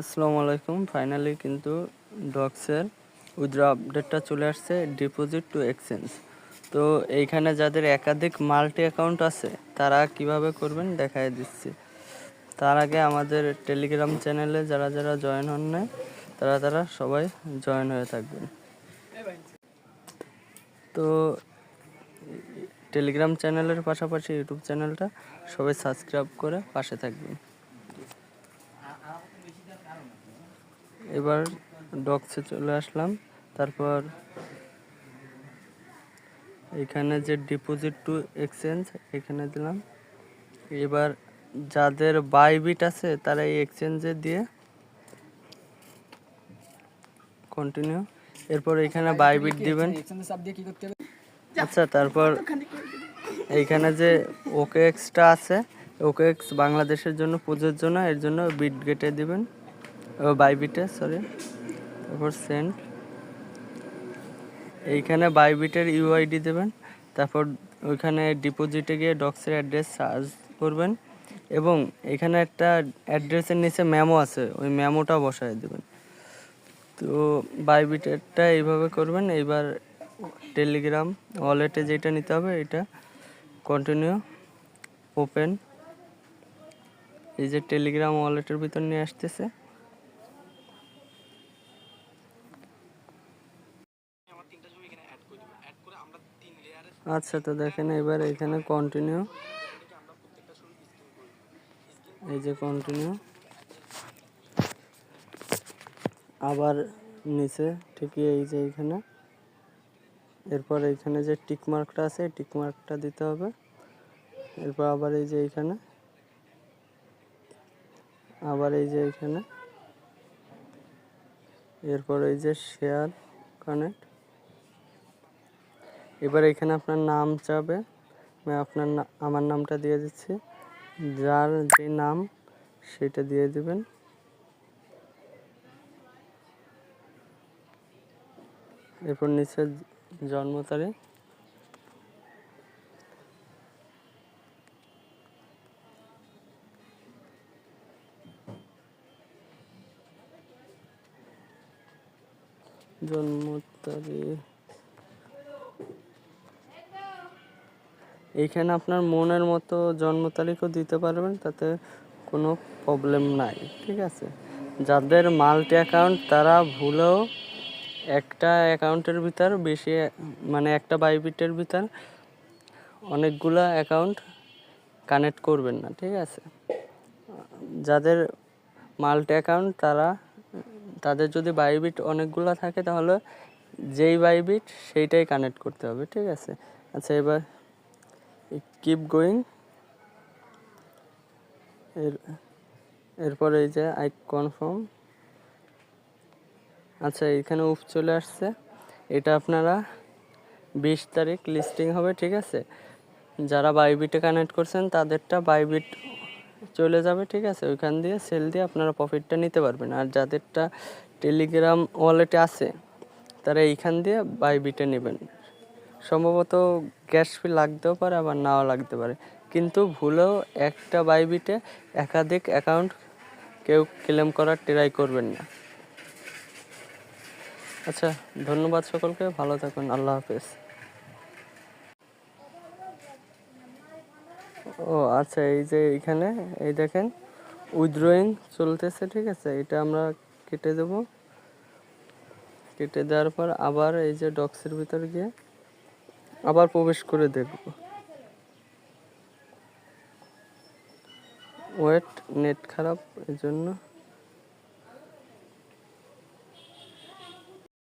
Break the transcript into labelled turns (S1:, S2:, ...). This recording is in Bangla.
S1: আসসালামু আলাইকুম। ফাইনালি কিন্তু ডক্সের উইথড্র আপডেটটা চলে আসছে ডিপোজিট টু এক্সচেঞ্জ। তো এইখানে যাদের একাধিক মাল্টি অ্যাকাউন্ট আছে, তারা কীভাবে করবেন দেখাই দিচ্ছি। তার আগে আমাদের টেলিগ্রাম চ্যানেলে যারা যারা জয়েন হন নাই, তারা তারা সবাই জয়েন হয়ে থাকবেন। তো টেলিগ্রাম চ্যানেলের পাশাপাশি ইউটিউব চ্যানেলটা সবাই সাবস্ক্রাইব করে পাশে থাকবেন। এবার ডক্সে চলে আসলাম। তারপর এখানে যে ডিপোজিট টু এক্সচেঞ্জ এখানে দিলাম। এবার যাদের বাইবিট আছে তারা এই এক্সচেঞ্জে দিয়ে কন্টিনিউ এরপর এখানে বাইবিট দিবেন। আচ্ছা তারপর এইখানে যে ওকে এক্সটা আছে ওকে এক্স বাংলাদেশের জন্য প্রযোজ্য না এর জন্য বিট গেটে দিবেন। বাইবিটে সরি তারপর সেন্ড এইখানে বাইবিটের ইউআইডি দেবেন, তারপর ওইখানে ডিপোজিটে গিয়ে ডক্সের অ্যাড্রেস সার্চ করবেন, এবং এখানে একটা অ্যাড্রেসের নিচে ম্যামো আছে, ওই ম্যামোটা বসায় দেবেন। তো বাইবিটেরটা এইভাবে করবেন, এইবার টেলিগ্রাম ওয়ালেটে যেটা নিতে হবে, এটা কন্টিনিউ ওপেন এই যে টেলিগ্রাম ওয়ালেটের ভিতর নিয়ে আসতেছে। আচ্ছা তো দেখেন এবার এখানে কন্টিনিউ এই যে কন্টিনিউ আবার নিচে, ঠিকই এই যে এইখানে এরপর এইখানে যে টিক মার্কটা আছে টিক মার্কটা দিতে হবে। এরপর আবার এই যে এইখানে আবার এই যে এইখানে এরপর এই যে শেয়ার কানেক্ট এবার এখানে আপনার নাম চাবে আমি আপনার আমার নামটা দিয়ে দিচ্ছি। যার যে নাম, সেটা দিয়ে দিবেন। এরপর নিচে জন্ম তারিখ। জন্ম তারিখ। এইখানে আপনার মনের মতো জন্ম তারিখও দিতে পারবেন, তাতে কোনো প্রবলেম নাই, ঠিক আছে? যাদের মাল্টি অ্যাকাউন্ট তারা ভুলেও একটা অ্যাকাউন্টের ভিতর বেশি মানে একটা বাইবিটের ভিতর অনেকগুলা অ্যাকাউন্ট কানেক্ট করবেন না, ঠিক আছে? যাদের মাল্টি অ্যাকাউন্ট তারা, তাদের যদি বাইবিট অনেকগুলা থাকে, তাহলে যেই বাইবিট সেইটাই কানেক্ট করতে হবে, ঠিক আছে? আচ্ছা এবার কিপ গোয়িং এর, এরপরে এই যে আই কনফার্ম আচ্ছা এখানে উফ চলে আসছে। এটা আপনারা বিশ তারিখ লিস্টিং হবে, ঠিক আছে? যারা বাইবিটে কানেক্ট করছেন, তাদেরটা বাইবিট চলে যাবে, ঠিক আছে? ওইখান দিয়ে সেল দিয়ে আপনারা প্রফিটটা নিতে পারবেন। আর যাদেরটা টেলিগ্রাম ওয়ালেটে আছে, তারা এইখান দিয়ে বাইবিটে নেবেন। সম্ভবত গ্যাস ফি লাগতেও পারে, আবার নাও লাগতে পারে। কিন্তু ভুলেও একটা বাইবিটে একাধিক অ্যাকাউন্ট কেউ ক্লেম করার ট্রাই করবেন না। আচ্ছা ধন্যবাদ সকলকে, ভালো থাকুন, আল্লাহ হাফেজ। ও আচ্ছা এই যে এখানে, এই দেখেন, উইথড্রয়িং চলতেছে, ঠিক আছে? এটা আমরা কেটে দেব। কেটে দেওয়ার পর আবার এই যে ডক্সের ভিতর গিয়ে আবার প্রবেশ করে দেখব। ওয়েট নেট খারাপ এজন্য জন্য